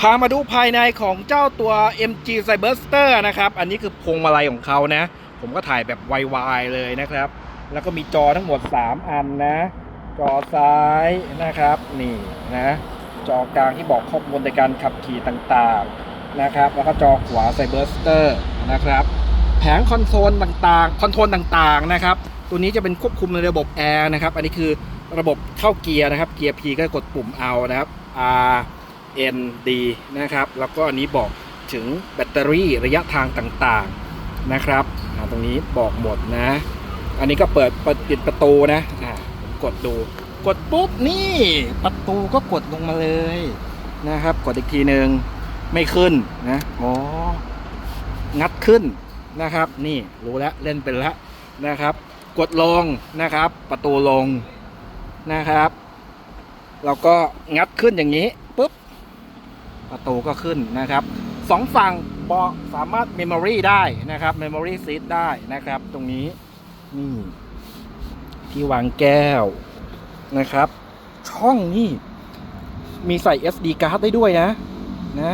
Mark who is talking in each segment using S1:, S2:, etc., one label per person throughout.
S1: พามาดูภายในของเจ้าตัว MG Cyberster นะครับ อันนี้คือพวงมาลัยของเขานะ ผมก็ถ่ายแบบไวๆเลยนะครับ แล้วก็มีจอทั้งหมด 3 อันนะ จอซ้ายนะครับ นี่นะ จอกลางที่บอกข้อมูลในการขับขี่ต่างๆนะครับ แล้วก็จอขวา Cyberster นะครับ แผงคอนโซลต่างๆ คอนโทรลต่างๆนะครับ ตัวนี้จะเป็นควบคุมในระบบแอร์นะครับ อันนี้คือระบบเข้าเกียร์นะครับ เกียร์ P ก็กดปุ่มเอานะครับ R N D นะครับ แล้วก็อันนี้บอกถึงแบตเตอรี่ระยะทางต่างๆนะครับตรงนี้บอกหมดนะ อันนี้ก็เปิดปิดประตูนะกดดู กดปุ๊บนี่ประตูก็กดลงมาเลยนะครับ กดอีกทีหนึ่งไม่ขึ้นนะอ๋องัดขึ้นนะครับ นี่รู้แล้วเล่นเป็นแล้วนะครับ กดลงนะครับ ประตูลงนะครับ แล้วก็งัดขึ้นอย่างนี้ ประตูก็ขึ้นนะครับสองฝั่งเบาะสามารถเมมโมรีได้นะครับเมมโมรีซีทได้นะครับ ตรงนี้นี่ที่วางแก้วนะครับ ช่องนี่มีใส่ SD card ได้ด้วยนะนะ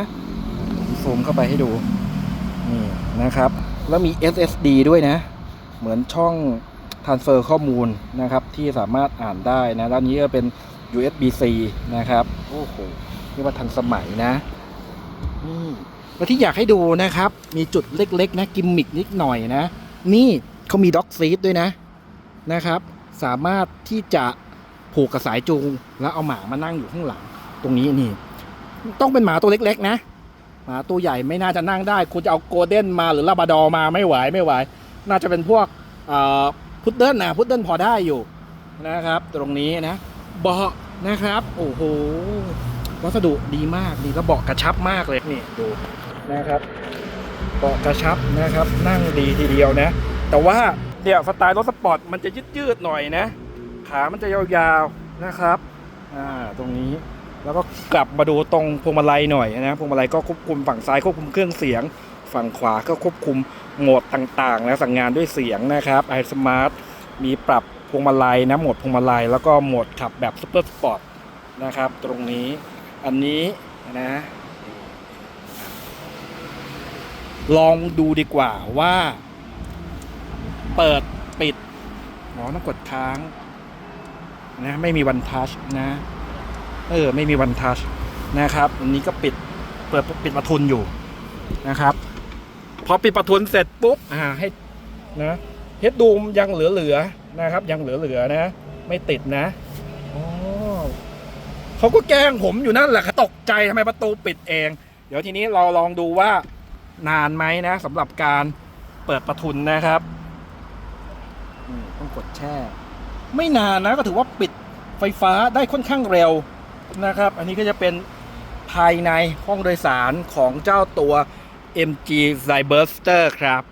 S1: ซูมเข้าไปให้ดูนี่นะครับ แล้วมี SSD ด้วยนะ เหมือนช่อง transfer ข้อมูลนะครับ ที่สามารถอ่านได้นะแล้วนี้ก็เป็น USB-C นะครับ โอ้โห นี่ว่าทันสมัยนะนี่แล้วที่อยากให้ดูนะครับ มีจุดเล็กๆ นะ กิมมิกนิดหน่อยนะ นี่เขามีด็อกซีทด้วยนะนะครับ สามารถที่จะผูกกับสายจูง แล้วเอาหมามานั่งอยู่ข้างหลัง ตรงนี้นี่ ต้องเป็นหมาตัวเล็ก ๆ นะหมาตัวใหญ่ไม่น่าจะนั่งได้ คุณจะเอาโกลเด้นมาหรือลาบราดอมาไม่ไหวไม่ไหว น่าจะเป็นพวกพุดเดิ้ลนะพุดเดิ้ลพอได้อยู่นะครับ ตรงนี้นะเบาะนะครับ โอ้โห วัสดุดีมากดีแล้วเบาะกระชับมากเลยนี่ดูนะครับเบาะกระชับนะครับ นั่งดีทีเดียวนะ แต่ว่าเดี๋ยวสไตล์รถสปอร์ตมันจะยืดๆหน่อยนะ ขามันจะยาวๆนะครับอ่าตรงนี้แล้วก็กลับมาดูตรงพวงมาลัยหน่อยนะพวงมาลัยก็ควบคุมฝั่งซ้ายควบคุมเครื่องเสียง ฝั่งขวาก็ควบคุมโหมดต่างๆนะสั่งงานด้วยเสียงนะครับไอสมาร์ทมีปรับพวงมาลัยนะโหมดพวงมาลัยแล้วก็โหมดขับแบบซุปเปอร์สปอร์ตนะครับ ตรงนี้ อันนี้นะ ลองดูดีกว่าว่า เปิดปิดหมอต้องกดค้างนะไม่มีวันทัชนะ เออ ไม่มีวันทัชนะครับ อันนี้ก็ปิดเปิดปิดประทุนอยู่นะครับ พอปิดประทุนเสร็จปุ๊บอ่าให้นะเฮดดูมยังเหลือๆนะครับ ยังเหลือๆนะ ไม่ติดนะอ๋อ เขาก็แกล้งผมอยู่นั่นแหละตกใจทำไมประตูปิดเอง เดี๋ยวทีนี้เราลองดูว่านานไหมนะสำหรับการเปิดประทุนนะครับอืมต้องกดแช่ ไม่นานนะก็ถือว่าปิดไฟฟ้าได้ค่อนข้างเร็วนะครับ อันนี้ก็จะเป็นภายในห้องโดยสารของเจ้าตัว MG Cyberster ครับ